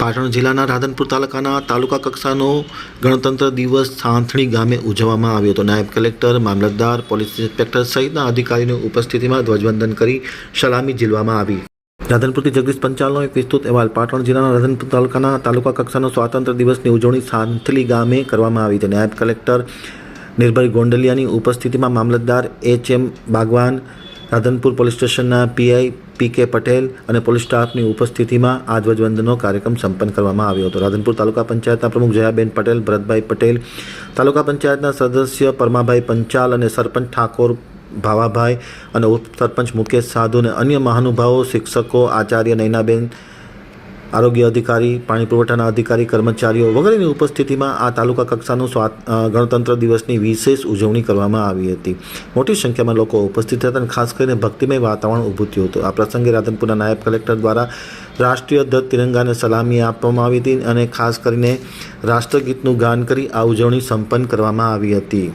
પાટણ જિલ્લાના રાધનપુર તાલુકાના તાલુકા કક્ષાનો ગણતંત્ર દિવસ સાંથણી ગામે ઉજવવામાં આવ્યો હતો. નાયબ કલેક્ટર, મામલતદાર, પોલીસ ઇન્સ્પેક્ટર સહિતના અધિકારીની ઉપસ્થિતિમાં ધ્વજવંદન કરી સલામી ઝીલવામાં આવી. રાધનપુરથી જગદીશ પંચાલનો એક વિસ્તૃત અહેવાલ. પાટણ જિલ્લાના રાધનપુર તાલુકાના તાલુકા કક્ષાનો સ્વાતંત્ર્ય દિવસની ઉજવણી સાંથલી ગામે કરવામાં આવી હતી. નાયબ કલેક્ટર નિર્ભય ગોંડલિયાની ઉપસ્થિતિમાં મામલતદાર H M Bagwan, Radhanpur police સ્ટેશનના પીઆઈ પી કે પટેલ અને પોલીસ સ્ટાફની ઉપસ્થિતિમાં આ ધ્વજવંદનનો કાર્યક્રમ સંપન્ન કરવામાં આવ્યો હતો. રાધનપુર તાલુકા પંચાયતના પ્રમુખ જયાબેન પટેલ, ભરતભાઈ પટેલ, તાલુકા પંચાયતના સદસ્ય પરમાભાઈ પંચાલ અને સરપંચ ઠાકોર ભાવાભાઈ અને ઉપસરપંચ મુકેશ સાધુ અને અન્ય મહાનુભાવો, શિક્ષકો, આચાર્ય નૈનાબેન આરોગ્ય અધિકારી, પાણી પુરવઠાના અધિકારી, કર્મચારીઓ વગેરેની ઉપસ્થિતિમાં આ તાલુકા કક્ષાનું સ્વા ગણતંત્ર દિવસની વિશેષ ઉજવણી કરવામાં આવી હતી. મોટી સંખ્યામાં લોકો ઉપસ્થિત હતા અને ખાસ કરીને ભક્તિમય વાતાવરણ ઊભું થયું હતું. આ પ્રસંગે રાધનપુરના નાયબ કલેક્ટર દ્વારા રાષ્ટ્રીય ધ્વજ તિરંગાને સલામી આપવામાં આવી હતી અને ખાસ કરીને રાષ્ટ્રગીતનું ગાન કરી આ ઉજવણી સંપન્ન કરવામાં આવી હતી.